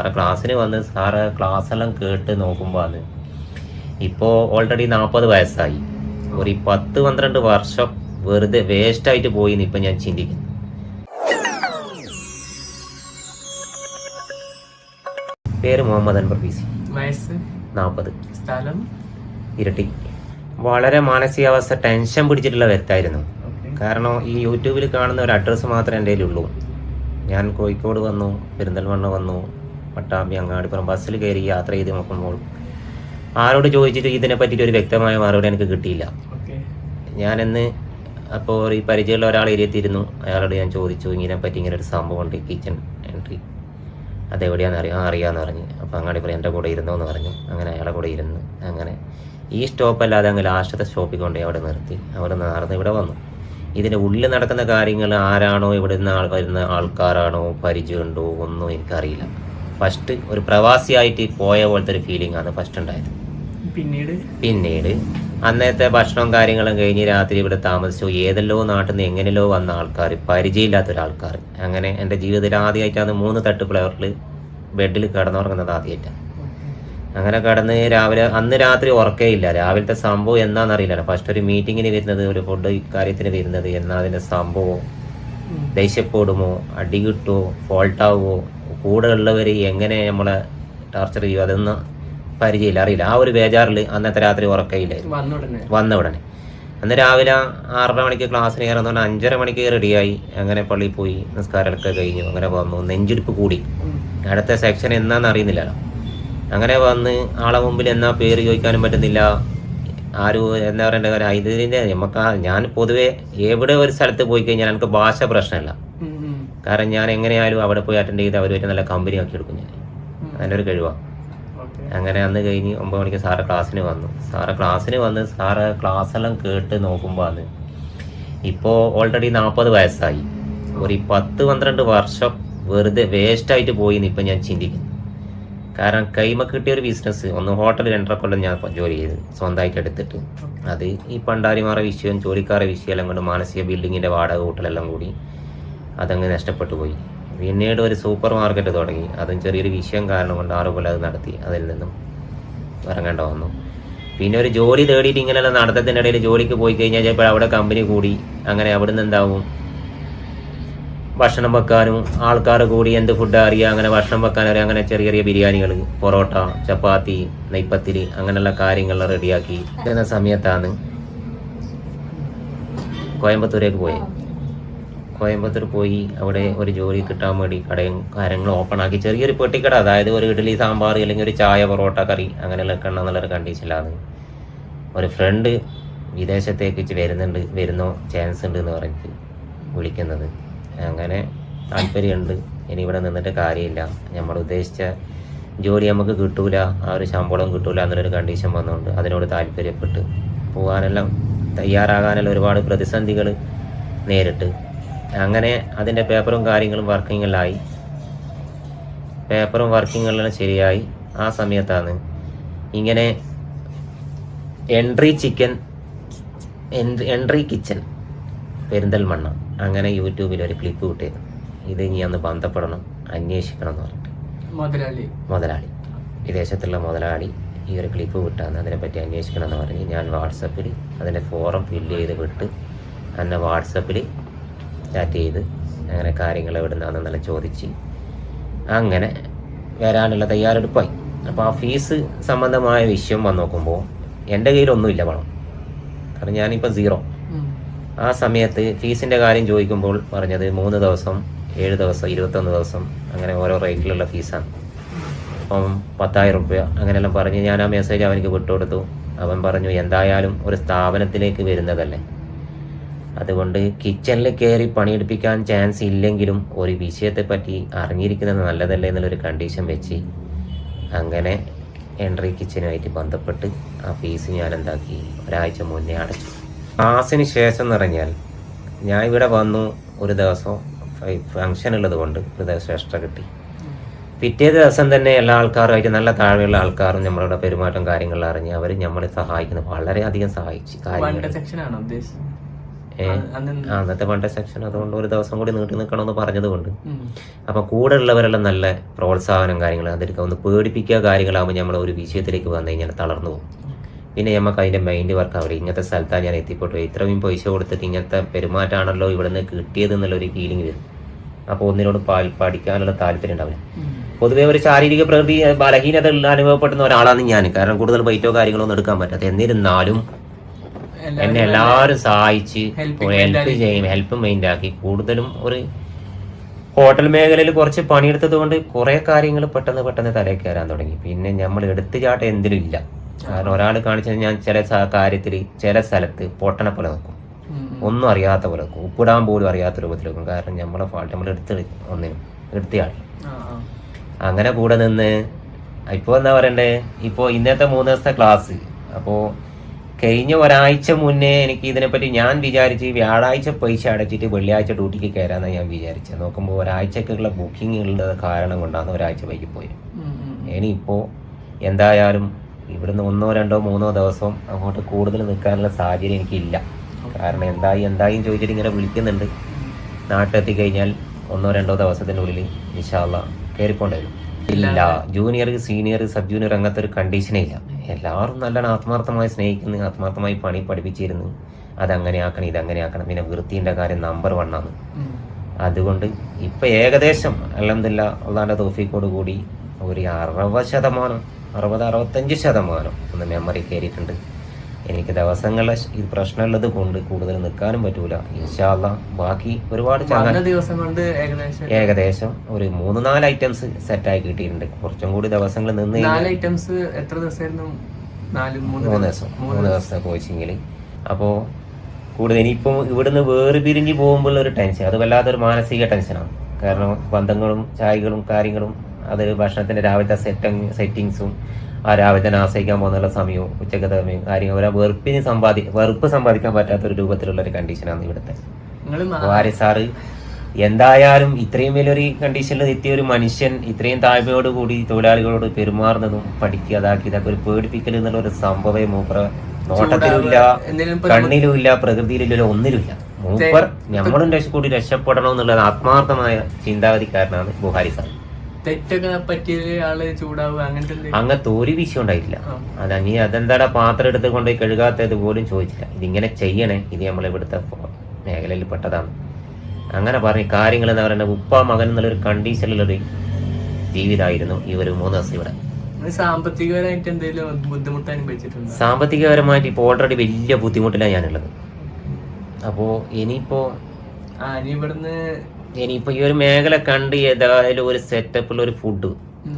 Sir ക്ലാസ്സിന് വന്ന് sir ക്ലാസ്സെല്ലാം കേട്ട് നോക്കുമ്പോൾ അത് ഇപ്പോൾ ഓൾറെഡി നാൽപ്പത് വയസ്സായി. ഒരു പത്ത് പന്ത്രണ്ട് വർഷം വെറുതെ വേസ്റ്റായിട്ട് പോയി എന്ന് ഇപ്പം ഞാൻ ചിന്തിക്കുന്നു. പേര് മുഹമ്മദ് അൻവർ പി സി. വയസ്സ്? നാൽപ്പത് സ്ഥലം? ഇരട്ടി. വളരെ മാനസികാവസ്ഥ ടെൻഷൻ പിടിച്ചിട്ടുള്ള വ്യക്തമായിരുന്നു കാരണം ഈ യൂട്യൂബിൽ കാണുന്ന ഒരു അഡ്രസ്സ് മാത്രമേ എന്റെ ഉള്ളൂ ഞാൻ കോഴിക്കോട് വന്നു പെരിന്തൽമണ്ണ വന്നു പട്ടാമ്പി അങ്ങാടിപ്പുറം ബസ്സിൽ കയറി യാത്ര ചെയ്ത് നോക്കുമ്പോൾ ആരോട് ചോദിച്ചിട്ട് ഇതിനെ പറ്റിയിട്ട് ഒരു വ്യക്തമായ മറുപടി എനിക്ക് കിട്ടിയില്ല. ഞാനെന്ന് അപ്പോൾ ഈ പരിചയമുള്ള ഒരാൾ ഇരുത്തിയിരുന്നു അയാളോട് ഞാൻ ചോദിച്ചു ഇങ്ങനെ പറ്റി ഇങ്ങനെ ഒരു സംഭവം ഉണ്ട് കിച്ചൺ എൻട്രി അതെവിടെയാണെന്ന് അറിയാം അറിയാന്ന് അറിയാമെന്ന് പറഞ്ഞു. അപ്പോൾ അങ്ങാടിപ്പുറം എന്റെ കൂടെ ഇരുന്നോ എന്ന് പറഞ്ഞു. അങ്ങനെ അയാളെ കൂടെ ഇരുന്ന് അങ്ങനെ ഈ സ്റ്റോപ്പ് അല്ലാതെ അങ്ങ് ലാസ്റ്റത്തെ സ്റ്റോപ്പിൽ കൊണ്ടുപോയി അവിടെ നിർത്തി. അവിടെ നടന്ന് ഇവിടെ വന്നു. ഇതിന്റെ ഉള്ളിൽ നടക്കുന്ന കാര്യങ്ങൾ ആരാണോ ഇവിടെ നിന്ന് ആൾ വരുന്ന ആൾക്കാരാണോ പരിചയമുണ്ടോ ഒന്നും എനിക്കറിയില്ല. ഫസ്റ്റ് ഒരു പ്രവാസിയായിട്ട് പോയ പോലത്തെ ഒരു ഫീലിംഗ് ആണ് ഫസ്റ്റ് ഉണ്ടായത്. പിന്നീട്? പിന്നീട് അന്നത്തെ ഭക്ഷണവും കാര്യങ്ങളും കഴിഞ്ഞ് രാത്രി ഇവിടെ താമസിച്ചു. ഏതെല്ലോ നാട്ടിൽ നിന്ന് എങ്ങനെയല്ലോ വന്ന ആൾക്കാർ പരിചയമില്ലാത്ത ഒരാൾക്കാർ അങ്ങനെ എന്റെ ജീവിതത്തിൽ ആദ്യമായിട്ടാണ് മൂന്ന് തട്ട് ഫ്ലവറിൽ ബെഡിൽ കിടന്നുറങ്ങുന്നത് ആദ്യമായിട്ടാണ് അങ്ങനെ കിടന്ന് രാവിലെ അന്ന് രാത്രി ഉറക്കേയില്ല രാവിലത്തെ സംഭവം എന്താണെന്നറിയില്ല ഫസ്റ്റ് ഒരു മീറ്റിങ്ങിന് വരുന്നത് ഒരു ഫുഡ് ഇക്കാര്യത്തിന് വരുന്നത് എന്നാ അതിന്റെ സംഭവം. ദേഷ്യപ്പെടുമോ? അടി കിട്ടുമോ? ഫോൾട്ടാവുമോ കൂടെ ഉള്ളവർ എങ്ങനെ നമ്മളെ ടോർച്ചർ ചെയ്യും? അതൊന്നും പരിചയമില്ല. അറിയില്ല. ആ ഒരു ബേജാറിൽ അന്നത്തെ രാത്രി ഉറക്കയില്ലായിരുന്നു വന്ന ഉടനെ. അന്ന് രാവിലെ ആറര മണിക്ക് ക്ലാസ്സിന് കയറുന്നതുകൊണ്ട് അഞ്ചര മണിക്ക് റെഡിയായി അങ്ങനെ പള്ളിയിൽ പോയി. നിസ്കാരമൊക്കെ കഴിഞ്ഞു. അങ്ങനെ വന്നു. നെഞ്ചിടിപ്പ് കൂടി. അടുത്ത സെക്ഷൻ എന്നാന്ന് അറിയുന്നില്ലല്ലോ. അങ്ങനെ വന്ന് ആളെ മുമ്പിൽ എന്നാ പേര് ചോദിക്കാനും പറ്റുന്നില്ല. ആരും എന്താ പറയേണ്ട കാര്യം? ഇതിന്റെ നമുക്ക് ഞാൻ പൊതുവേ എവിടെ ഒരു സ്ഥലത്ത് പോയി കഴിഞ്ഞാൽ എനിക്ക് ഭാഷ പ്രശ്നമല്ല. കാരണം ഞാൻ എങ്ങനെയായാലും അവിടെ പോയി അറ്റൻഡ് ചെയ്ത് അവരുമായിട്ട് നല്ല കമ്പനി ആക്കി എടുക്കും ഞാൻ. അതിന്റെ ഒരു കഴിവാണ് അങ്ങനെ അന്ന് കഴിഞ്ഞ് ഒമ്പത് മണിക്ക് സാറ് ക്ലാസ്സിന് വന്നു. സാറ് ക്ലാസ്സിന് വന്ന് സാറ് ക്ലാസ്സെല്ലാം കേട്ട് നോക്കുമ്പോൾ അത് ഇപ്പോൾ ഓൾറെഡി നാൽപ്പത് വയസ്സായി. ഒരു പത്ത് പന്ത്രണ്ട് വർഷം വെറുതെ വേസ്റ്റ് ആയിട്ട് പോയി എന്ന് ഇപ്പം ഞാൻ ചിന്തിക്കുന്നു. കാരണം കൈമ കിട്ടിയ ഒരു ബിസിനസ് ഒന്ന് ഹോട്ടൽ രണ്ടര കൊല്ലം ഞാൻ ജോലി ചെയ്ത് സ്വന്തമായിട്ട് എടുത്തിട്ട്. അത് ഈ പണ്ടാരിമാരുടെ വിഷയം ജോലിക്കാരുടെ വിഷയം എല്ലാം കൊണ്ട് മാനസിക ബിൽഡിങ്ങിന്റെ വാടക കൂട്ടലെല്ലാം കൂടി അതങ്ങ് നഷ്ടപ്പെട്ടു പോയി. പിന്നീട് ഒരു സൂപ്പർ മാർക്കറ്റ് തുടങ്ങി. അതും ചെറിയൊരു വിഷയം കാരണം കൊണ്ട് ആറുപോലെ അത് നടത്തി. അതിൽ നിന്നും ഇറങ്ങേണ്ട വന്നു. പിന്നെ ഒരു ജോലി തേടിയിട്ട് ഇങ്ങനെയുള്ള നടത്തത്തിനിടയിൽ ജോലിക്ക് പോയി കഴിഞ്ഞാൽ ചിലപ്പോൾ അവിടെ കമ്പനി കൂടി. അങ്ങനെ അവിടെ നിന്ന് എന്താവും? ഭക്ഷണം വെക്കാനും ആൾക്കാർ കൂടി എന്ത് ഫുഡ് അറിയുക അങ്ങനെ ഭക്ഷണം വെക്കാൻ അറിയാം? അങ്ങനെ ചെറിയ ചെറിയ ബിരിയാണികൾ പൊറോട്ട ചപ്പാത്തി നെയ്പ്പത്തിരി അങ്ങനെയുള്ള കാര്യങ്ങൾ റെഡിയാക്കി. എന്ന സമയത്താണ് കോയമ്പത്തൂരേക്ക് പോയത് കോയമ്പത്തൂർ പോയി അവിടെ ഒരു ജോലി കിട്ടാൻ വേണ്ടി കടയും കാര്യങ്ങളും ഓപ്പൺ ആക്കി. ചെറിയൊരു പെട്ടിക്കട അതായത് ഒരു ഇഡ്ഡലി സാമ്പാർ അല്ലെങ്കിൽ ഒരു ചായ പൊറോട്ട കറി അങ്ങനെയുള്ള എണ്ണ എന്നുള്ളൊരു കണ്ടീഷനിലാണ് ഒരു ഫ്രണ്ട് വിദേശത്തേക്ക് വരുന്നുണ്ട് വരുന്നോ ചാൻസ് ഉണ്ട് എന്ന് പറഞ്ഞിട്ട് വിളിക്കുന്നത്. അങ്ങനെ താല്പര്യമുണ്ട്. ഇനി ഇവിടെ നിന്നിട്ട് കാര്യമില്ല. നമ്മൾ ഉദ്ദേശിച്ച ജോലി നമുക്ക് കിട്ടൂല ആ ഒരു ശമ്പളം കിട്ടൂല എന്നുള്ളൊരു കണ്ടീഷൻ വന്നുകൊണ്ട് അതിനോട് താല്പര്യപ്പെട്ട് പോകാനെല്ലാം തയ്യാറാകാനെല്ലാം ഒരുപാട് പ്രതിസന്ധികൾ നേരിട്ട് അങ്ങനെ അതിന്റെ പേപ്പറും കാര്യങ്ങളും വർക്കിങ്ങിലായി. പേപ്പറും വർക്കിങ്ങെല്ലാം ശരിയായി. ആ സമയത്താണ് ഇങ്ങനെ entry chicken entry kitchen Perinthalmanna അങ്ങനെ യൂട്യൂബിൽ ഒരു ക്ലിപ്പ് കിട്ടിയത്. ഇത് ഇനി അന്ന് ബന്ധപ്പെടണം അന്വേഷിക്കണം എന്ന് പറഞ്ഞിട്ട്. മുതലാളി. മുതലാളി. വിദേശത്തുള്ള മുതലാളി ഈ ഒരു ക്ലിപ്പ് വിട്ടാന്ന് അതിനെപ്പറ്റി അന്വേഷിക്കണം എന്ന് പറഞ്ഞ് ഞാൻ വാട്സപ്പിൽ അതിന്റെ ഫോറം ഫില്ല് ചെയ്ത് വിട്ട് എന്നെ വാട്സപ്പിൽ ചാറ്റ് ചെയ്ത് അങ്ങനെ കാര്യങ്ങൾ എവിടെ നിന്നാണെന്നെല്ലാം ചോദിച്ച് അങ്ങനെ വരാനുള്ള തയ്യാറെടുപ്പായി. അപ്പോൾ ആ ഫീസ് സംബന്ധമായ വിഷയം വന്ന് നോക്കുമ്പോൾ എന്റെ കയ്യിലൊന്നുമില്ല പണം. കാരണം ഞാനിപ്പോൾ സീറോ. ആ സമയത്ത് ഫീസിന്റെ കാര്യം ചോദിക്കുമ്പോൾ പറഞ്ഞത് മൂന്ന് ദിവസം ഏഴ് ദിവസം ഇരുപത്തൊന്ന് ദിവസം അങ്ങനെ ഓരോ റേറ്റിലുള്ള ഫീസാണ്. അപ്പം പത്തായിരം റുപ്യ അങ്ങനെയെല്ലാം പറഞ്ഞ് ഞാൻ ആ മെസ്സേജ് അവനിക്ക് വിട്ടുകൊടുത്തു. അവൻ പറഞ്ഞു എന്തായാലും ഒരു സ്ഥാപനത്തിലേക്ക് വരുന്നതല്ലേ? അതുകൊണ്ട് കിച്ചണിൽ കയറി പണിയെടുപ്പിക്കാൻ ചാൻസ് ഇല്ലെങ്കിലും ഒരു വിഷയത്തെപ്പറ്റി അറിഞ്ഞിരിക്കുന്നത് നല്ലതല്ലേ എന്നുള്ളൊരു കണ്ടീഷൻ വെച്ച് അങ്ങനെ എൻട്രി കിച്ചനുമായിട്ട് ബന്ധപ്പെട്ട് ആ ഫീസ് ഞാൻ എന്താക്കി ഒരാഴ്ച മുന്നേ അടച്ചു. ക്ലാസ്സിന് ശേഷം എന്ന് പറഞ്ഞാൽ ഞാൻ ഇവിടെ വന്നു ഒരു ദിവസം ഫങ്ഷൻ ഉള്ളത് കൊണ്ട് ഒരു ദിവസം എക്സ്ട്രാ കിട്ടി. പിറ്റേ ദിവസം തന്നെ എല്ലാ ആൾക്കാരുമായിട്ട് നല്ല താഴെയുള്ള ആൾക്കാരും നമ്മളുടെ പെരുമാറ്റം കാര്യങ്ങൾ അറിഞ്ഞ് അവർ നമ്മളെ സഹായിക്കുന്നു. വളരെയധികം സഹായിച്ചു കാര്യങ്ങൾ അന്നത്തെ പണ്ട സെക്ഷൻ അതുകൊണ്ട് ഒരു ദിവസം കൂടി നീട്ടി നിൽക്കണം എന്ന് പറഞ്ഞതുകൊണ്ട്. കൊണ്ട് അപ്പം കൂടെ ഉള്ളവരെല്ലാം നല്ല പ്രോത്സാഹനം കാര്യങ്ങൾ അതെടുക്കുക. ഒന്ന് പേടിപ്പിക്കുക കാര്യങ്ങളാകുമ്പോൾ നമ്മൾ ഒരു വിഷയത്തിലേക്ക് വന്നു കഴിഞ്ഞാൽ തളർന്നു പോകും. പിന്നെ നമുക്ക് അതിന്റെ മൈൻഡ് വർക്ക് ആവില്ല ഇങ്ങനത്തെ സ്ഥലത്താണ് ഞാൻ എത്തിപ്പെട്ടു ഇത്രയും പൈസ കൊടുത്തിട്ട് ഇങ്ങനത്തെ പെരുമാറ്റമാണല്ലോ ഇവിടെ നിന്ന് കിട്ടിയത് എന്നുള്ളൊരു ഫീലിംഗ് വരും. അപ്പോൾ ഒന്നിനോട് പാൽ പഠിക്കാനുള്ള താല്പര്യം ഉണ്ടാവില്ല. പൊതുവേ ഒരു ശാരീരിക പ്രകൃതി ബലഹീനത അനുഭവപ്പെടുന്ന ഒരാളാണ് ഞാൻ. കാരണം കൂടുതൽ ബൈറ്റോ കാര്യങ്ങളൊന്നും എടുക്കാൻ പറ്റാത്ത. എന്നിരുന്നാലും എന്നെ എല്ലാവരും സഹായിച്ച് ഹെൽപ്പ് ചെയ്യും ഹെൽപ്പ് മൈൻഡ് ആക്കി. കൂടുതലും ഒരു ഹോട്ടൽ മേഖലയിൽ കുറച്ച് പണിയെടുത്തത് കൊണ്ട് കുറെ കാര്യങ്ങൾ പെട്ടെന്ന് പെട്ടെന്ന് തലയിൽ കയറാൻ തുടങ്ങി. പിന്നെ നമ്മൾ എടുത്തു ചാട്ടം എന്തിനും ഇല്ല. കാരണം ഒരാൾ കാണിച്ചത് ഞാൻ ചില കാര്യത്തിൽ ചില സ്ഥലത്ത് പൊട്ടണ പോലെ നോക്കും ഒന്നും അറിയാത്ത പോലെ നോക്കും ഉപ്പിടാൻ പോലും അറിയാത്ത രൂപത്തിൽ നോക്കും കാരണം നമ്മളെ ഫാൾട്ട് നമ്മൾ എടുത്ത് ഒന്നിനും എടുത്തയാൾ. അങ്ങനെ കൂടെ നിന്ന് ഇപ്പോൾ എന്താ പറയണ്ടേ? ഇപ്പോൾ ഇന്നത്തെ മൂന്ന് ദിവസത്തെ ക്ലാസ് അപ്പോൾ കഴിഞ്ഞ ഒരാഴ്ച മുന്നേ എനിക്ക് ഇതിനെപ്പറ്റി ഞാൻ വിചാരിച്ച് വ്യാഴാഴ്ച പൈസ അടച്ചിട്ട് വെള്ളിയാഴ്ച ഡ്യൂട്ടിക്ക് കയറാമെന്നാണ് ഞാൻ വിചാരിച്ചത്. നോക്കുമ്പോൾ ഒരാഴ്ചക്കുള്ള ബുക്കിങ്ങുകളുടെ കാരണം കൊണ്ടാണ് ഒരാഴ്ച വൈകി പോയത്. ഇനിയിപ്പോൾ എന്തായാലും ഇവിടുന്ന് ഒന്നോ രണ്ടോ മൂന്നോ ദിവസം അങ്ങോട്ട് കൂടുതൽ നിൽക്കാനുള്ള സാഹചര്യം എനിക്കില്ല. കാരണം എന്തായി എന്തായും ചോദിച്ചിട്ട് ഇങ്ങനെ വിളിക്കുന്നുണ്ട്. നാട്ടിലെത്തി കഴിഞ്ഞാൽ ഒന്നോ രണ്ടോ ദിവസത്തിനുള്ളിൽ കയറിപ്പോണ്ടി വരും ഇല്ല ജൂനിയർ സീനിയർ സബ് ജൂനിയർ അങ്ങനത്തെ ഒരു കണ്ടീഷനേ ഇല്ല. എല്ലാവരും നല്ലോണം ആത്മാർത്ഥമായി സ്നേഹിക്കുന്നു ആത്മാർത്ഥമായി പണി പഠിപ്പിച്ചിരുന്നു. അതങ്ങനെ ആക്കണം ഇതങ്ങനെ ആക്കണം. പിന്നെ വൃത്തിന്റെ കാര്യം നമ്പർ വണ്ണാണ് ആണ്. അതുകൊണ്ട് ഇപ്പം ഏകദേശം അല്ലെന്നില്ല അള്ളാന്റെ തോഫിക്കോട് കൂടി ഒരു അറുപത് ശതമാനം അറുപത് അറുപത്തഞ്ച് ശതമാനം ഒന്ന് മെമ്മറി കയറിയിട്ടുണ്ട്. എനിക്ക് ദിവസങ്ങളിലെ ഈ പ്രശ്നമുള്ളത് കൊണ്ട് കൂടുതൽ നിൽക്കാനും പറ്റൂല. ഇൻഷാല്ല ബാക്കി ഒരുപാട് ദിവസം കൊണ്ട് ഏകദേശം ഒരു മൂന്ന് നാല് ഐറ്റംസ് സെറ്റായി കിട്ടിയിട്ടുണ്ട്. കുറച്ചും കൂടി ദിവസങ്ങൾ നിന്ന് ഐറ്റംസ് എത്ര ദിവസമായിരുന്നു? മൂന്ന് ദിവസം. മൂന്ന് ദിവസത്തെ കോച്ചിങ്ങിൽ അപ്പോ കൂടുതൽ ഇനിയിപ്പം ഇവിടുന്ന് വേറെ പിരിഞ്ഞ് പോകുമ്പോൾ ഒരു ടെൻഷൻ അത് വല്ലാത്തൊരു മാനസിക ടെൻഷനാണ് കാരണം ബന്ധങ്ങളും ചായകളും കാര്യങ്ങളും അത് ഭക്ഷണത്തിന്റെ രാവിലത്തെ സെറ്റിങ് സെറ്റിങ്സും ആ രാവിലെ തന്നെ ആശ്രയിക്കാൻ പോകുന്നുള്ള സമയവും ഉച്ചക്കത്തെ സമയവും കാര്യങ്ങൾ ഒരു വെറുപ്പിന് സമ്പാദി വെറുപ്പ് സമ്പാദിക്കാൻ പറ്റാത്ത ഒരു രൂപത്തിലുള്ള ഒരു കണ്ടീഷനാണ് ഇവിടുത്തെ. വാരി സാറ് എന്തായാലും ഇത്രയും വലിയൊരു കണ്ടീഷനിൽ എത്തിയ ഒരു മനുഷ്യൻ ഇത്രയും താഴ്മയോട് കൂടി തൊഴിലാളികളോട് പെരുമാറുന്നതും പഠിക്കുക അതാക്കി ഇതൊക്കെ ഒരു പേടിപ്പിക്കൽ എന്നുള്ള ഒരു സംഭവമേ മൂപ്പറ നോട്ടത്തിലുമില്ല കണ്ണിലുമില്ല പ്രകൃതിയിലില്ല ഒന്നിലുമില്ല. മൂപ്പർ നമ്മളും രക്ഷ കൂടി രക്ഷപ്പെടണം എന്നുള്ളത് ആത്മാർത്ഥമായ ചിന്താഗതിക്കാരനാണ് ബുഹാരി സാർ തെറ്റൊക്കെ പറ്റിയ ആൾ ചൂടാവുക അങ്ങനത്തെ ഒരു വിഷയം ഉണ്ടായിട്ടില്ല. അതാ നീ അതെന്താടാ പാത്രം എടുത്ത് കൊണ്ടുപോയി കഴുകാത്തത് പോലും ചോദിച്ചില്ല. ഇതിങ്ങനെ ചെയ്യണേ ഇത് നമ്മൾ ഇവിടുത്തെ മേഖലയിൽ പെട്ടതാണ്. അങ്ങനെ പറഞ്ഞ് കാര്യങ്ങൾ എന്താ പറയുന്നത് ഉപ്പ മകൻ എന്നുള്ളൊരു കണ്ടീഷനിലൊരു ജീവിതമായിരുന്നു ഈ ഒരു മൂന്ന് ദിവസം ഇവിടെ. സാമ്പത്തികപരമായിട്ട് എന്തെങ്കിലും ബുദ്ധിമുട്ട് അനുഭവിച്ചിട്ടുണ്ടോ? സാമ്പത്തികപരമായിട്ട് ഇപ്പോൾ ഓൾറെഡി വലിയ ബുദ്ധിമുട്ടിലാണ് ഞാനുള്ളത്. അപ്പോൾ ഇനിയിപ്പോൾ ആ ഇനി ഇവിടുന്ന് ഇനിയിപ്പോൾ ഈ ഒരു മേഖല കണ്ട് ഏതായാലും ഒരു സെറ്റപ്പുള്ള ഒരു ഫുഡ്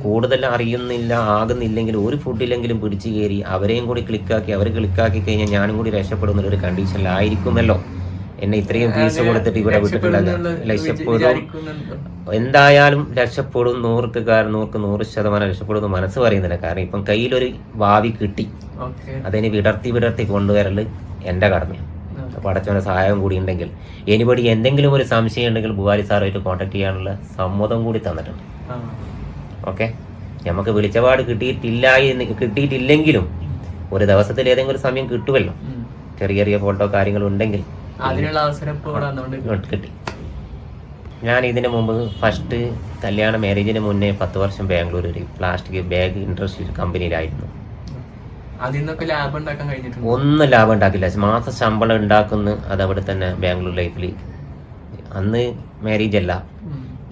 കൂടുതൽ അറിയുന്നില്ല ആകുന്നില്ലെങ്കിൽ ഒരു ഫുഡിലെങ്കിലും പിടിച്ചു കയറി അവരെയും കൂടി ക്ലിക്കാക്കി അവർ ക്ലിക്കാക്കി കഴിഞ്ഞാൽ ഞാനും കൂടി രക്ഷപ്പെടുന്ന ഒരു കണ്ടീഷനിലായിരിക്കുമല്ലോ എന്നെ ഇത്രയും ഫീസ് കൊടുത്തിട്ട് ഇവിടെ വിട്ടിട്ടില്ല രക്ഷപ്പെടും എന്തായാലും രക്ഷപ്പെടും. നൂറുക്ക് കാരണം നൂർക്ക് നൂറ് ശതമാനം രക്ഷപ്പെടും എന്ന് മനസ്സ് പറയുന്നില്ല. കാരണം ഇപ്പം കയ്യിലൊരു ഭാവി കിട്ടി. അതിനെ വിടർത്തി വിടർത്തി കൊണ്ടുവരൽ എന്റെ കടമയാണ്. പടച്ചവന്റെ സഹായം കൂടി ഉണ്ടെങ്കിൽ എനിപടി എന്തെങ്കിലും ഒരു സംശയം ഉണ്ടെങ്കിൽ ബുഹാരി സാറുമായിട്ട് കോൺടാക്ട് ചെയ്യാനുള്ള സമ്മതം കൂടി തന്നിട്ടുണ്ട്. ഓക്കെ നമുക്ക് വിളിച്ചപാട് കിട്ടിയിട്ടില്ല കിട്ടിയിട്ടില്ലെങ്കിലും ഒരു ദിവസത്തിൽ ഏതെങ്കിലും ഒരു സമയം കിട്ടുമല്ലോ ചെറിയ ചെറിയ ഫോട്ടോ കാര്യങ്ങൾ ഉണ്ടെങ്കിൽ അതിനുള്ള അവസരം കിട്ടി. ഞാൻ ഇതിനു മുമ്പ് ഫസ്റ്റ് കല്യാണ മാരേജിന് മുന്നേ പത്ത് വർഷം ബാംഗ്ലൂരിൽ പ്ലാസ്റ്റിക് ബാഗ് ഇൻഡസ്ട്രി കമ്പനിയിലായിരുന്നു അതിൽ നിന്നൊക്കെ ലാഭം ഉണ്ടാക്കാൻ കഴിഞ്ഞിട്ടുണ്ട്? ഒന്നും ലാഭം ഉണ്ടാക്കില്ല. മാസ ശമ്പളം ഉണ്ടാക്കുന്ന. അത് അവിടെ തന്നെ ബാംഗ്ലൂർ ലൈഫിൽ അന്ന് മാരേജ് അല്ല.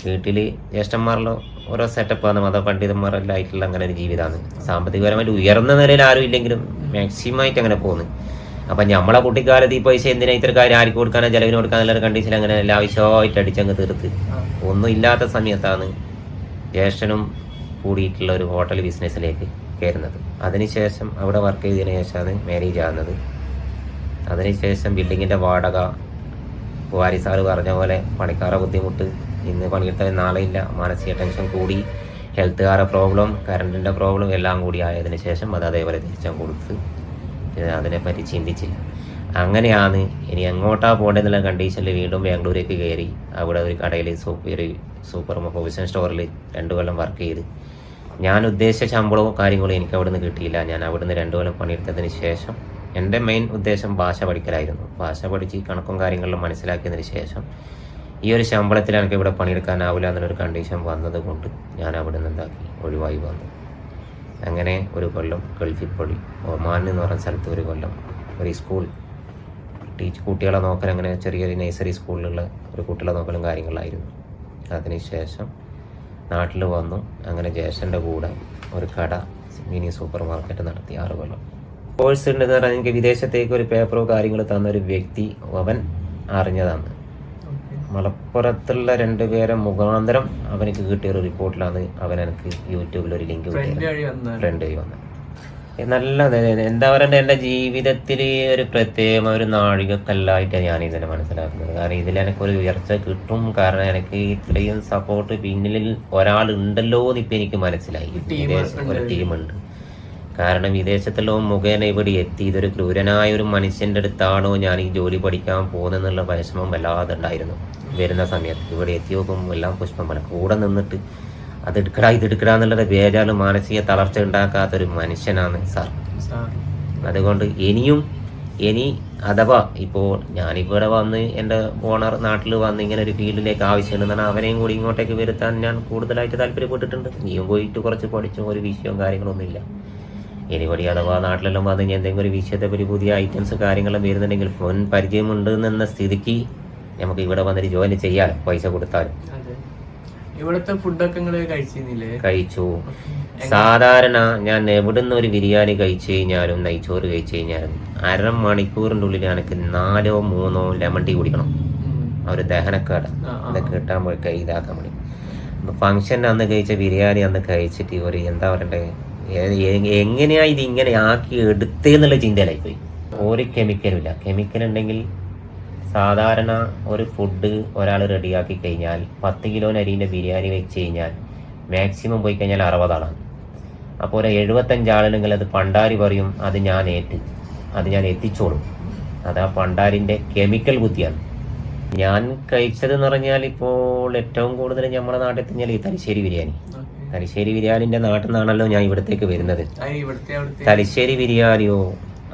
വീട്ടിൽ ജ്യേഷ്ഠന്മാരിലോ ഓരോ സെറ്റപ്പാണ് മതപണ്ഡിതന്മാരെല്ലാം ആയിട്ടുള്ള അങ്ങനെ ഒരു ജീവിതമാണ് സാമ്പത്തികപരമായിട്ട് ഉയർന്ന നിലയിൽ ആരും ഇല്ലെങ്കിലും മാക്സിമം ആയിട്ട് അങ്ങനെ പോകുന്നു അപ്പം നമ്മളെ കുട്ടിക്കാലത്ത് ഈ പൈസ എന്തിനാ ഇത്ര കാര്യം ആർക്ക് കൊടുക്കാനോ ചെലവിന് കൊടുക്കാനുള്ള കണ്ടീഷൻ അങ്ങനെ എല്ലാ ആവശ്യമായിട്ട് അടിച്ചങ്ങ് തീർത്ത്. ഒന്നും ഇല്ലാത്ത സമയത്താണ് ജ്യേഷ്ഠനും കൂടിയിട്ടുള്ള ഒരു ഹോട്ടൽ ബിസിനസ്സിലേക്ക് കയറുന്നത് അതിനുശേഷം അവിടെ വർക്ക് ചെയ്തതിന് ശേഷമാണ് മാരേജ് ആകുന്നത്. അതിനുശേഷം ബിൽഡിങ്ങിന്റെ വാടക വാരി സാറ് പറഞ്ഞ പോലെ പണിക്കാരെ ബുദ്ധിമുട്ട്. ഇന്ന് പണിയെടുത്താൽ നാളെ ഇല്ല. മാനസിക ടെൻഷൻ കൂടി. ഹെൽത്തുകാരെ പ്രോബ്ലം കറണ്ടിന്റെ പ്രോബ്ലം എല്ലാം കൂടി ആയതിനു ശേഷം അത് അതേപോലെ തിരിച്ചാൽ കൊടുത്ത്. അതിനെപ്പറ്റി ചിന്തിച്ചില്ല. അങ്ങനെയാണ് ഇനി എങ്ങോട്ടാ പോകേണ്ടതെന്നുള്ള കണ്ടീഷനിൽ വീണ്ടും ബാംഗ്ലൂരേക്ക് കയറി. അവിടെ ഒരു കടയിൽ സൂപ്പർ സൂപ്പർ പ്രൊവിഷൻ സ്റ്റോറിൽ രണ്ട് കൊല്ലം വർക്ക് ചെയ്ത്. ഞാൻ ഉദ്ദേശിച്ച ശമ്പളവും കാര്യങ്ങളും എനിക്ക് അവിടെ നിന്ന് കിട്ടിയില്ല. ഞാൻ അവിടെ നിന്ന് രണ്ട് കൊല്ലം പണിയെടുത്തതിന് ശേഷം എന്റെ മെയിൻ ഉദ്ദേശം ഭാഷ പഠിക്കലായിരുന്നു. ഭാഷ പഠിച്ച് കണക്കും കാര്യങ്ങളിലും മനസ്സിലാക്കിയതിന് ശേഷം ഈ ഒരു ശമ്പളത്തിൽ എനിക്ക് ഇവിടെ പണിയെടുക്കാനാവില്ല എന്നൊരു കണ്ടീഷൻ വന്നത് കൊണ്ട് ഞാൻ അവിടെ നിന്ന് എന്താക്കി? ഒഴിവായി വന്നു. അങ്ങനെ ഒരു കൊല്ലം ഗൾഫിൽ പോയി. ഒമാൻ എന്ന് പറഞ്ഞ സ്ഥലത്ത് ഒരു കൊല്ലം ഒരു സ്കൂൾ ടീച്ച് കുട്ടികളെ നോക്കൽ അങ്ങനെ ചെറിയൊരു നേഴ്സറി സ്കൂളിലുള്ള ഒരു കുട്ടികളെ നോക്കലും കാര്യങ്ങളായിരുന്നു. അതിനുശേഷം നാട്ടിൽ വന്നു. അങ്ങനെ ജേഷന്റെ കൂടെ ഒരു കട മിനി സൂപ്പർ മാർക്കറ്റ് നടത്തി ആറ് കൊല്ലം. കോഴ്സ് ഉണ്ടെന്ന് പറഞ്ഞാൽ എനിക്ക് വിദേശത്തേക്ക് ഒരു പേപ്പറോ കാര്യങ്ങളോ തന്ന ഒരു വ്യക്തി അവൻ അറിഞ്ഞതാണ്. മലപ്പുറത്തുള്ള രണ്ടുപേരെ മുഖാന്തരം അവനക്ക് കിട്ടിയ ഒരു റിപ്പോർട്ടിലാണ് അവൻ എനിക്ക് യൂട്യൂബിൽ ഒരു ലിങ്ക് ഫ്രണ്ട് വഴി വന്നത്. നല്ല എന്താ പറയണ്ട എന്റെ ജീവിതത്തിൽ ഒരു പ്രത്യേക ഒരു നാഴികക്കല്ലായിട്ടാണ് ഞാൻ ഇതിനെ മനസ്സിലാക്കുന്നത്. കാരണം ഇതിൽ എനിക്കൊരു ഉയർച്ച കിട്ടും. കാരണം എനിക്ക് ഇത്രയും സപ്പോർട്ട് പിന്നിൽ ഒരാളുണ്ടല്ലോ എന്ന് ഇപ്പം എനിക്ക് മനസ്സിലായി. ഒരു ടീമുണ്ട് കാരണം വിദേശത്തുള്ള മുഖേന ഇവിടെ എത്തി. ഇതൊരു ക്രൂരനായ ഒരു മനുഷ്യന്റെ അടുത്താണോ ഞാൻ ഈ ജോലി പഠിക്കാൻ പോകുന്നതെന്നുള്ള വിഷമം വല്ലാതെ ഉണ്ടായിരുന്നു. വരുന്ന സമയത്ത് ഇവിടെ എത്തി നോക്കുമ്പോൾ എല്ലാം പുഷ്പം കൂടെ നിന്നിട്ട് അത് എടുക്കടാ ഇത് എടുക്കടാ എന്നുള്ള ബേജാറ് മാനസിക തളർച്ച ഉണ്ടാക്കാത്തൊരു മനുഷ്യനാണ് സാർ. അതുകൊണ്ട് ഇനിയും ഇനി അഥവാ ഇപ്പോൾ ഞാനിവിടെ വന്ന് എന്റെ ഓണർ നാട്ടിൽ വന്ന് ഇങ്ങനെ ഒരു ഫീൽഡിലേക്ക് ആവശ്യമുണ്ടെന്നാണ് അവനെയും കൂടി ഇങ്ങോട്ടേക്ക് വരുത്താൻ ഞാൻ കൂടുതലായിട്ട് താല്പര്യപ്പെട്ടിട്ടുണ്ട്. നീയും പോയിട്ട് കുറച്ച് പഠിച്ചോ ഒരു വിഷയവും കാര്യങ്ങളൊന്നുമില്ല ഇല്ല. ഇനി കൂടി അഥവാ നാട്ടിലെല്ലാം വന്ന് ഇനി എന്തെങ്കിലും ഒരു വിഷയത്തെ പറ്റി പുതിയ ഐറ്റംസ് കാര്യങ്ങളും വരുന്നുണ്ടെങ്കിൽ മുൻ പരിചയമുണ്ട് എന്ന സ്ഥിതിക്ക് നമുക്ക് ഇവിടെ വന്നിട്ട് ജോലി ചെയ്യാം പൈസ കൊടുത്താലും. ഇവിടുത്തെ ഫുഡൊക്കെ നിങ്ങൾ കഴിച്ചിരുന്നില്ലേ? കഴിച്ചു. സാധാരണ ഞാൻ എവിടുന്ന് ഒരു ബിരിയാണി കഴിച്ചു കഴിഞ്ഞാലും നെയ്ച്ചോറ് കഴിച്ചു കഴിഞ്ഞാലും അരമണിക്കൂറിന്റെ ഉള്ളിൽ എനിക്ക് നാലോ മൂന്നോ ലെമൺ ടീ കുടിക്കണം. അവർ ആ ഒരു ദഹനക്കേട്. ഇതൊക്കെ കിട്ടാൻ പോയി കൈ ഇതാക്കാൻ വേണ്ടി. അപ്പോൾ ഫംഗ്ഷന്റെ അന്ന് കഴിച്ച ബിരിയാണി അന്ന് കഴിച്ചിട്ട് ഒരു എന്താ പറയണ്ടേ? എങ്ങനെയാ ഇത് ഇങ്ങനെ ആക്കി എടുത്തേന്നുള്ള ചിന്തയിലായി പോയി ഒരു കെമിക്കലും ഇല്ല. കെമിക്കൽ ഉണ്ടെങ്കിൽ സാധാരണ ഒരു ഫുഡ് ഒരാൾ റെഡിയാക്കി കഴിഞ്ഞാൽ പത്ത് കിലോ നരീന്റെ ബിരിയാണി വെച്ച് കഴിഞ്ഞാൽ മാക്സിമം പോയി കഴിഞ്ഞാൽ അറുപതാളാണ് അപ്പോൾ ഒരു എഴുപത്തഞ്ച് ആളുണ്ടെങ്കിൽ അത് പണ്ടാരി പറയും അത് ഞാൻ ഏറ്റ്. അത് ഞാൻ എത്തിച്ചോളും. അത് ആ പണ്ടാരിന്റെ കെമിക്കൽ ബുദ്ധിയാണ്. ഞാൻ കഴിച്ചതെന്ന് പറഞ്ഞാൽ ഇപ്പോൾ ഏറ്റവും കൂടുതൽ നമ്മുടെ നാട്ടിൽ കഴിഞ്ഞാൽ ഈ തലശ്ശേരി ബിരിയാണി. തലശ്ശേരി ബിരിയാണിന്റെ നാട്ടിൽ നിന്നാണല്ലോ ഞാൻ ഇവിടത്തേക്ക് വരുന്നത്. തലശ്ശേരി ബിരിയാണിയോ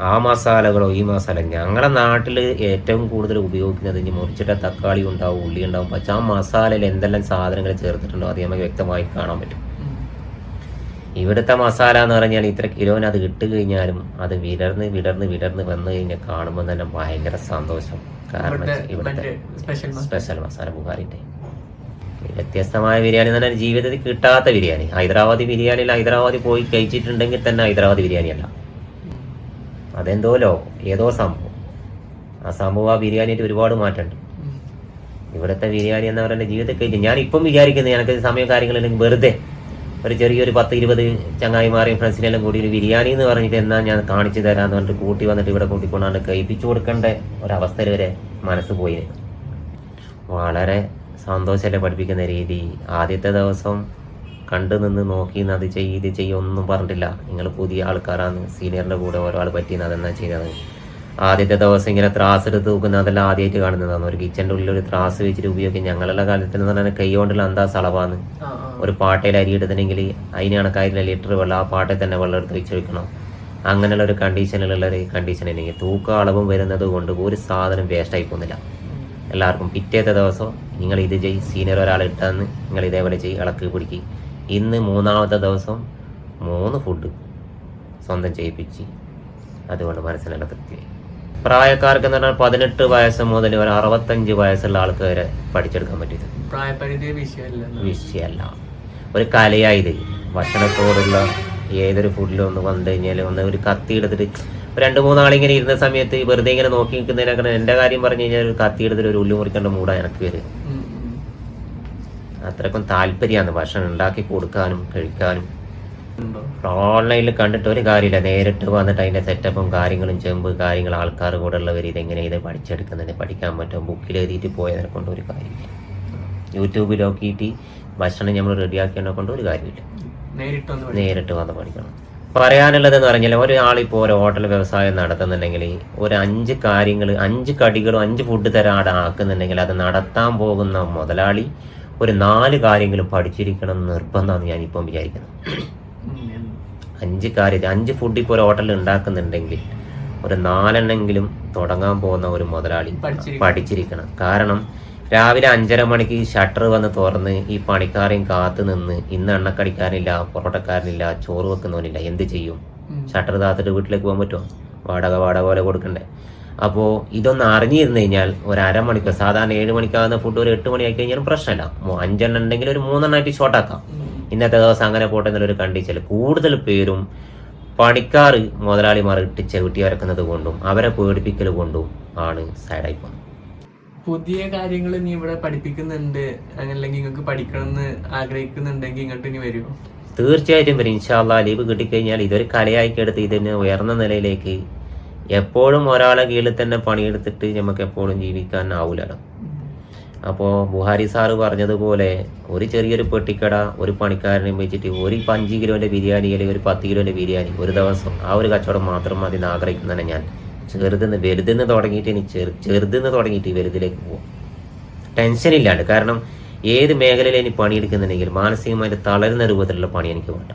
ആ മസാലകളോ ഈ മസാല ഞങ്ങളുടെ നാട്ടിൽ ഏറ്റവും കൂടുതൽ ഉപയോഗിക്കുന്നത് ഇനി മുറിച്ചിട്ട തക്കാളി ഉണ്ടാവും ഉള്ളി ഉണ്ടാവും. പക്ഷെ ആ മസാലയിൽ എന്തെല്ലാം സാധനങ്ങൾ ചേർത്തിട്ടുണ്ടോ അത് നമുക്ക് വ്യക്തമായി കാണാൻ പറ്റും. ഇവിടുത്തെ മസാല എന്ന് പറഞ്ഞാൽ ഇത്ര കിലോന് അത് ഇട്ട് കഴിഞ്ഞാലും അത് വിടർന്ന് വിടർന്ന് വിടർന്ന് വന്നു കഴിഞ്ഞാൽ കാണുമ്പോൾ തന്നെ ഭയങ്കര സന്തോഷം. കാരണം ഇവിടുത്തെ സ്പെഷ്യൽ മസാല. ബുഹാരിന്റെ വ്യത്യസ്തമായ ബിരിയാണി എന്ന് പറഞ്ഞാൽ ജീവിതത്തിൽ കിട്ടാത്ത ബിരിയാണി. ഹൈദരാബാദി ബിരിയാണിയിൽ ഹൈദരാബാദി പോയി കഴിച്ചിട്ടുണ്ടെങ്കിൽ തന്നെ ഹൈദരാബാദി ബിരിയാണി അല്ല. അതെന്തോലോ ഏതോ സംഭവം. ആ സംഭവം ആ ബിരിയാണിയായിട്ട് ഒരുപാട് മാറ്റമുണ്ട്. ഇവിടുത്തെ ബിരിയാണി എന്ന് പറയുന്നത് ജീവിതത്തിൽ കഴിഞ്ഞു ഞാൻ ഇപ്പം വിചാരിക്കുന്നത് എനിക്ക് സമയം കാര്യങ്ങളില്ലെങ്കിൽ വെറുതെ ഒരു ചെറിയൊരു പത്ത് ഇരുപത് ചങ്ങായിമാരെയും ഫ്രണ്ട്സിനെല്ലാം കൂടി ഒരു ബിരിയാണി എന്ന് പറഞ്ഞിട്ട് എന്നാ ഞാൻ കാണിച്ചു തരാന്ന് പറഞ്ഞിട്ട് കൂട്ടി വന്നിട്ട് ഇവിടെ കൂട്ടിക്കൊണ്ടാണ്ട് കഴിപ്പിച്ചു കൊടുക്കേണ്ട ഒരവസ്ഥയിൽ വരെ മനസ്സ് പോയി. വളരെ സന്തോഷമല്ലേ പഠിപ്പിക്കുന്ന രീതി. ആദ്യത്തെ ദിവസം കണ്ടു നിന്ന് നോക്കി അത് ചെയ്യ് ഇത് ചെയ്യും ഒന്നും പറഞ്ഞിട്ടില്ല. നിങ്ങൾ പുതിയ ആൾക്കാരാണ്. സീനിയറിന്റെ കൂടെ ഓരോ ആൾ പറ്റിയെന്ന് അതെന്നാ ചെയ്യുന്നത് ആദ്യത്തെ ദിവസം ഇങ്ങനെ ത്രാസ് എടുത്ത് നോക്കുന്ന അതെല്ലാം ആദ്യമായിട്ട് കാണുന്നതാണ്. ഒരു കിച്ചന്റെ ഉള്ളിൽ ഒരു ത്രാസ് വെച്ചിട്ട് ഉപയോഗിക്കും. ഞങ്ങളുടെ കാലത്തിൽ എന്ന് പറഞ്ഞാൽ കൈ കൊണ്ടുള്ള എന്താ ആ. ഒരു പാട്ടയിൽ അരി എടുത്തിട്ടുണ്ടെങ്കിൽ അതിന് കണക്കായിട്ടുള്ള ലിറ്റർ വെള്ളം ആ പാട്ടയിൽ തന്നെ വെള്ളം എടുത്ത് വെച്ച് വെക്കണം അങ്ങനെയുള്ള ഒരു കണ്ടീഷനിലുള്ള ഒരു കണ്ടീഷൻ അല്ലെങ്കിൽ തൂക്ക അളവും വരുന്നത് കൊണ്ട് ഒരു സാധനം വേസ്റ്റായി പോകുന്നില്ല. എല്ലാവർക്കും പിറ്റേത്തെ ദിവസം നിങ്ങൾ ഇത് ചെയ് സീനിയർ ഒരാൾ ഇട്ടാന്ന് നിങ്ങൾ ഇതേപോലെ ചെയ്യ് ഇളക്ക് പിടിക്ക്. ഇന്ന് മൂന്നാമത്തെ ദിവസം മൂന്ന് ഫുഡ് സ്വന്തം ചെയ്യിപ്പിച്ച് അതുകൊണ്ട് മനസ്സിലുള്ള തൃപ്തിയായി. പ്രായക്കാർക്ക് എന്ന് പറഞ്ഞാൽ പതിനെട്ട് വയസ്സ് മുതൽ ഒരു അറുപത്തഞ്ച് വയസ്സുള്ള ആൾക്ക് വരെ പഠിച്ചെടുക്കാൻ പറ്റിയത്. പ്രായപരിധി വിഷയമല്ല. ഒരു കലയായത്. ഭക്ഷണത്തോടുള്ള ഏതൊരു ഫുഡിലും ഒന്ന് വന്നു കഴിഞ്ഞാൽ ഒന്ന് ഒരു കത്തി എടുത്തിട്ട് രണ്ട് മൂന്നാളിങ്ങനെ ഇരുന്ന സമയത്ത് വെറുതെ ഇങ്ങനെ നോക്കി നിൽക്കുന്നതിനൊക്കെ എന്റെ കാര്യം പറഞ്ഞു കഴിഞ്ഞാൽ ഒരു കത്തി എടുത്തിട്ട് ഒരു ഉള്ളി മുറിക്കേണ്ട മൂടാ എനിക്ക് വരും. അത്രക്കും താല്പര്യമാണ് ഭക്ഷണം ഉണ്ടാക്കി കൊടുക്കാനും കഴിക്കാനും. ഓൺലൈനിൽ കണ്ടിട്ട് ഒരു കാര്യമില്ല. നേരിട്ട് വന്നിട്ട് അതിന്റെ സെറ്റപ്പും കാര്യങ്ങളും ചെമ്പ് കാര്യങ്ങൾ ആൾക്കാർ കൂടെ ഉള്ളവർ ഇതെങ്ങനെ ഇത് പഠിച്ചെടുക്കുന്നത് പഠിക്കാൻ പറ്റും. ബുക്കിൽ എഴുതിയിട്ട് പോയതിനെ കൊണ്ട് ഒരു കാര്യമില്ല. യൂട്യൂബിൽ നോക്കിയിട്ട് ഭക്ഷണം നമ്മൾ റെഡിയാക്കിയതിനെ കൊണ്ട് ഒരു കാര്യമില്ല. നേരിട്ട് വന്ന് പഠി- നേരിട്ട് വന്ന് പഠിക്കണം. പറയാനുള്ളതെന്ന് പറഞ്ഞാൽ ഒരാളിപ്പോൾ ഒരു ഹോട്ടൽ വ്യവസായം നടത്തുന്നുണ്ടെങ്കിൽ ഒരു അഞ്ച് കാര്യങ്ങൾ അഞ്ച് കടികളും അഞ്ച് ഫുഡ് തരാടാക്കുന്നുണ്ടെങ്കിൽ അത് നടത്താൻ പോകുന്ന മുതലാളി ഒരു നാല് കാര്യങ്ങളും പഠിച്ചിരിക്കണം എന്ന് നിർബന്ധമാണ് ഞാനിപ്പം വിചാരിക്കുന്നത്? അഞ്ച് കാര്യം അഞ്ച് ഫുഡ് ഇപ്പോൾ ഒരു ഹോട്ടലിൽ ഉണ്ടാക്കുന്നുണ്ടെങ്കിൽ ഒരു നാലെണ്ണെങ്കിലും തുടങ്ങാൻ പോകുന്ന ഒരു മുതലാളി പഠിച്ചിരിക്കണം. കാരണം രാവിലെ അഞ്ചര മണിക്ക് ഷട്ടർ വന്ന് തുറന്ന് ഈ പണിക്കാരെയും കാത്തു നിന്ന് ഇന്ന് എണ്ണക്കടിക്കാനില്ല പൊറോട്ടക്കാരനില്ല ചോറ് വെക്കുന്നവനില്ല എന്ത് ചെയ്യും? ഷട്ടർ താത്തിട്ട് വീട്ടിലേക്ക് പോകാൻ പറ്റുമോ? വാടക വാടക പോലെ കൊടുക്കണ്ടേ? അപ്പോൾ ഇതൊന്ന് അറിഞ്ഞിരുന്നു കഴിഞ്ഞാൽ ഒരു അരമണിക്കൂർ സാധാരണ ഏഴ് മണിക്കാകുന്ന ഫുഡ് ഒരു എട്ട് മണിയാക്കി കഴിഞ്ഞാൽ പ്രശ്നമില്ല അഞ്ചെണ്ണം ഉണ്ടെങ്കിൽ ഒരു മൂന്നെണ്ണമായിട്ട് ഷോർട്ടാക്കാം. ഇന്നത്തെ ദിവസം അങ്ങനെ പോട്ടെ എന്നുള്ളൊരു കണ്ടീഷൻ കൂടുതൽ പേരും പണിക്കാർ മുതലാളിമാർ ഇട്ട് ചെവിട്ടി വരക്കുന്നത് കൊണ്ടും അവരെ പേടിപ്പിക്കൽ കൊണ്ടും ആണ് സൈഡായി പോകുന്നത്. പുതിയ കാര്യങ്ങൾ നീ ഇവിടെ പഠിപ്പിക്കുന്നുണ്ട്. അല്ലെങ്കിൽ നിങ്ങൾക്ക് പഠിക്കണം എന്ന് ആഗ്രഹിക്കുന്നുണ്ടെങ്കിൽ ഇങ്ങോട്ട് ഇനി വരുമോ തീർച്ചയായിട്ടും വരും. ഇൻഷാല്ല ലീവ് കിട്ടിക്കഴിഞ്ഞാൽ ഇതൊരു കലയാക്കി എടുത്ത് ഇതിന് ഉയർന്ന നിലയിലേക്ക് എപ്പോഴും ഒരാളെ കീഴിൽ തന്നെ പണിയെടുത്തിട്ട് നമുക്ക് എപ്പോഴും ജീവിക്കാൻ ആവില്ലല്ലോ അപ്പോൾ ബുഹാരി സാറ് പറഞ്ഞതുപോലെ ഒരു ചെറിയൊരു പെട്ടിക്കട ഒരു പണിക്കാരനെ വെച്ചിട്ട് ഒരു അഞ്ച് കിലോന്റെ ബിരിയാണി അല്ലെങ്കിൽ ഒരു പത്ത് കിലോന്റെ ബിരിയാണി ഒരു ദിവസം ആ ഒരു കച്ചവടം മാത്രം മതി എന്ന് ഞാൻ. ചെറുതെന്ന് വലുതെന്ന് തുടങ്ങിയിട്ട് ഇനി ചെറു ചെറുതെന്ന് തുടങ്ങിയിട്ട് വലുതിലേക്ക് പോകും ടെൻഷൻ ഇല്ലാണ്ട്. കാരണം ഏത് മേഖലയിൽ ഇനി പണിയെടുക്കുന്നുണ്ടെങ്കിൽ മാനസികമായിട്ട് തളരുന്ന രൂപത്തിലുള്ള പണി എനിക്ക് വേണ്ട.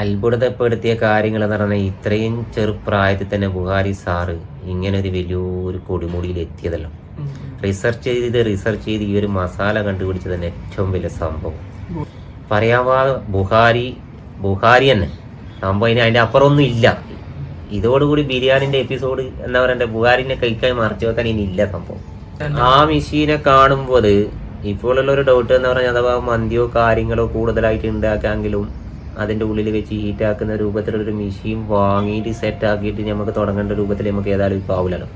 അത്ഭുതപ്പെടുത്തിയ കാര്യങ്ങൾ എന്ന് പറഞ്ഞാൽ ഇത്രയും ചെറുപ്രായത്തിൽ തന്നെ ബുഹാരി സാറ് ഇങ്ങനെ ഒരു വലിയൊരു കൊടുമുടിയിൽ എത്തിയതല്ലോ. റിസർച്ച് ചെയ്ത് റിസർച്ച് ചെയ്ത് ഈ ഒരു മസാല കണ്ടുപിടിച്ചത് തന്നെ ഏറ്റവും വലിയ സംഭവം. പറയാവാ ബുഹാരി ബുഹാരി തന്നെ. സംഭവം ഇനി അതിന്റെ അപ്പുറമൊന്നും ഇല്ല. ഇതോടുകൂടി ബിരിയാണിന്റെ എപ്പിസോഡ് എന്താ പറയണ്ടേ ബുഹാരിനെ കഴിക്കാൻ മറച്ചു വെക്കാൻ ഇനി ഇല്ല സംഭവം. ആ മെഷീനെ കാണുമ്പോൾ ഇപ്പോഴുള്ള ഒരു ഡൗട്ട് എന്ന് പറഞ്ഞാൽ അഥവാ മന്തിയോ കാര്യങ്ങളോ കൂടുതലായിട്ട് ഉണ്ടാക്കാമെങ്കിലും അതിന്റെ ഉള്ളിൽ വെച്ച് ഹീറ്റ് ആക്കുന്ന രൂപത്തിലൊരു മെഷീൻ വാങ്ങിയിട്ട് സെറ്റ് ആക്കിയിട്ട് നമുക്ക് തുടങ്ങേണ്ട രൂപത്തിൽ നമുക്ക് ഏതായാലും ഇപ്പോൾ ആവില്ലല്ലോ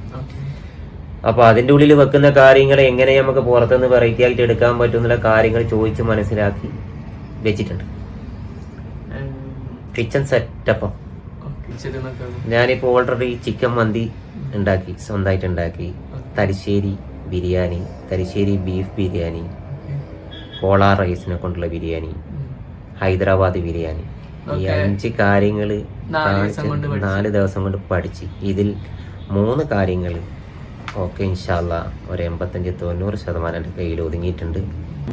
അപ്പോൾ അതിന്റെ അതിന്റെ ഉള്ളിൽ വെക്കുന്ന കാര്യങ്ങൾ എങ്ങനെ നമുക്ക് പുറത്തുനിന്ന് വെറൈറ്റി ആയിട്ട് എടുക്കാൻ പറ്റും എന്നുള്ള കാര്യങ്ങൾ ചോദിച്ച് മനസ്സിലാക്കി വെച്ചിട്ടുണ്ട്. കിച്ചൺ സെറ്റപ്പ് ഞാനിപ്പോൾ ഓൾറെഡി ചിക്കൻ മന്തി ഉണ്ടാക്കി സ്വന്തമായിട്ട് ഉണ്ടാക്കി തലശ്ശേരി ബിരിയാണി തലശ്ശേരി ബീഫ് ബിരിയാണി. കോള റൈസിനെ കൊണ്ടുള്ള ബിരിയാണി. ഹൈദരാബാദ് ബിരിയാണി ഈ. അഞ്ച് കാര്യങ്ങൾ നാല് ദിവസം കൊണ്ട് പഠിച്ചു. ഇതിൽ മൂന്ന് കാര്യങ്ങൾ ഓക്കെ ഇൻഷാല്ല ഒരു എൺപത്തഞ്ച് തൊണ്ണൂറ് ശതമാനം എന്റെ കയ്യിൽ ഒതുങ്ങിയിട്ടുണ്ട്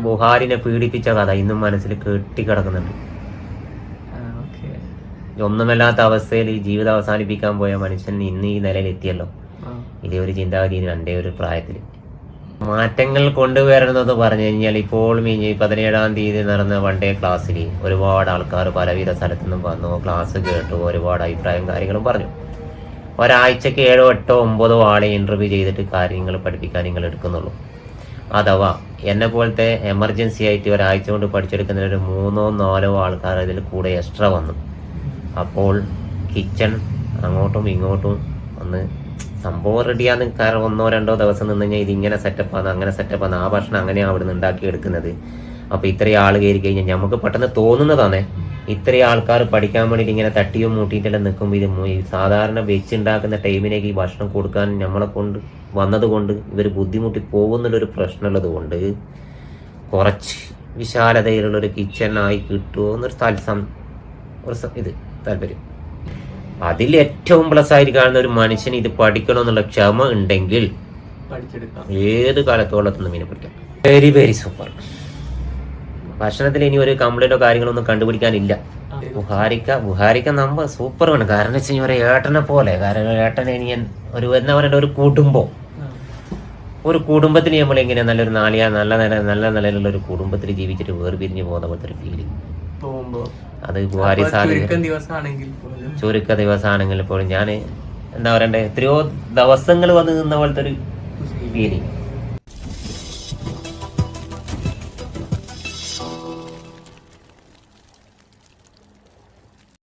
ബുഹാരിനെ പീഡിപ്പിച്ച കഥ ഇന്നും മനസ്സിൽ കെട്ടിക്കിടക്കുന്നുണ്ട്. ഒന്നുമല്ലാത്ത അവസ്ഥയിൽ ഈ ജീവിതം അവസാനിപ്പിക്കാൻ പോയ മനുഷ്യൻ ഇന്ന് ഈ നിലയിൽ എത്തിയല്ലോ ആ. ഇതേ ഒരു ചിന്താഗതി എന്റെ ഒരു പ്രായത്തിൽ മാറ്റങ്ങൾ കൊണ്ടുവരുന്നത് പറഞ്ഞു കഴിഞ്ഞാൽ ഇപ്പോൾ മീഞ്ഞ് പതിനേഴാം തീയതി നടന്ന വൺ ഡേ ക്ലാസ്സിൽ ഒരുപാട് ആൾക്കാർ പലവിധ സ്ഥലത്തു നിന്നും വന്നു. ക്ലാസ് കേട്ടു. ഒരുപാട് അഭിപ്രായം കാര്യങ്ങളും പറഞ്ഞു. ഒരാഴ്ചക്ക് ഏഴോ എട്ടോ ഒമ്പതോ ആളെ ഇന്റർവ്യൂ ചെയ്തിട്ട് കാര്യങ്ങൾ പഠിപ്പിക്കാൻ നിങ്ങൾ എടുക്കുന്നുള്ളൂ. അഥവാ എന്നെ പോലത്തെ എമർജൻസി ആയിട്ട് ഒരാഴ്ച കൊണ്ട് പഠിച്ചെടുക്കുന്ന ഒരു മൂന്നോ നാലോ ആൾക്കാർ അതിൽ കൂടെ എക്സ്ട്രാ വന്നു. അപ്പോൾ കിച്ചൺ അങ്ങോട്ടും ഇങ്ങോട്ടും ഒന്ന് സംഭവം റെഡിയാന്ന് കാരണം ഒന്നോ രണ്ടോ ദിവസം നിന്ന് കഴിഞ്ഞാൽ ഇതിങ്ങനെ സെറ്റപ്പാണ് അങ്ങനെ സെറ്റപ്പാണ് ആ ഭക്ഷണം അങ്ങനെയാണ് അവിടെ നിന്ന് ഉണ്ടാക്കി എടുക്കുന്നത്. അപ്പോൾ ഇത്രയും ആൾ കയറി കഴിഞ്ഞാൽ നമുക്ക് പെട്ടെന്ന് തോന്നുന്നതാണ്. ഇത്രയും ആൾക്കാർ പഠിക്കാൻ വേണ്ടിയിട്ട് ഇങ്ങനെ തട്ടിയും മൂട്ടിയിട്ടെല്ലാം നിൽക്കുമ്പോൾ ഇത് സാധാരണ വെച്ചുണ്ടാക്കുന്ന ടൈമിലേക്ക് ഈ ഭക്ഷണം കൊടുക്കാൻ നമ്മളെ കൊണ്ട് വന്നതുകൊണ്ട് ഇവർ ബുദ്ധിമുട്ടി പോകുന്നുള്ളൊരു പ്രശ്നമുള്ളത് കൊണ്ട് കുറച്ച് വിശാലതയിലുള്ളൊരു കിച്ചൺ ആയി കിട്ടുമോ എന്നൊരു തത്സം ഒരു ഇത് താല്പര്യം. അതിൽ ഏറ്റവും പ്ലസ് ആയിട്ട് കാണുന്ന ഒരു മനുഷ്യന് ഇത് പഠിക്കണമെന്നുള്ള ക്ഷമ ഉണ്ടെങ്കിൽ ഏത് കാലത്തോളത്തുനിന്ന് മീനെ പിടിക്കാം? വെരി വെരി സൂപ്പർ ഭക്ഷണത്തിൽ ഇനി ഒരു കംപ്ലൈന്റോ കാര്യങ്ങളോ ഒന്നും കണ്ടുപിടിക്കാനില്ല. ബുഹാരിക്ക ബുഹാരിക്ക നമ്മ സൂപ്പറാണ് കാരണം വെച്ച് കഴിഞ്ഞാൽ ഒരു ഏട്ടനെ പോലെ. കാരണം ഏട്ടനെ ഇനി ഒരു എന്താ പറയുക ഒരു കുടുംബം. ഒരു കുടുംബത്തിൽ നമ്മൾ എങ്ങനെയാണ് നല്ലൊരു നാളിയാ നല്ല നില നല്ല നിലയിലുള്ള ഒരു കുടുംബത്തിൽ ജീവിച്ചിട്ട് വേർപിരിഞ്ഞ് പോകുന്ന പോലത്തെ ഒരു ഫീലിംഗ് അത് ബുഹാരി ചുരുക്കം ദിവസമാണെങ്കിൽ പോലും. ചുരുക്ക ദിവസമാണെങ്കിൽ പോലും ഞാൻ എന്താ പറയണ്ടേ? എത്രയോ ദിവസങ്ങൾ വന്ന് നിന്ന പോലത്തെ ഒരു ഫീലിംഗ്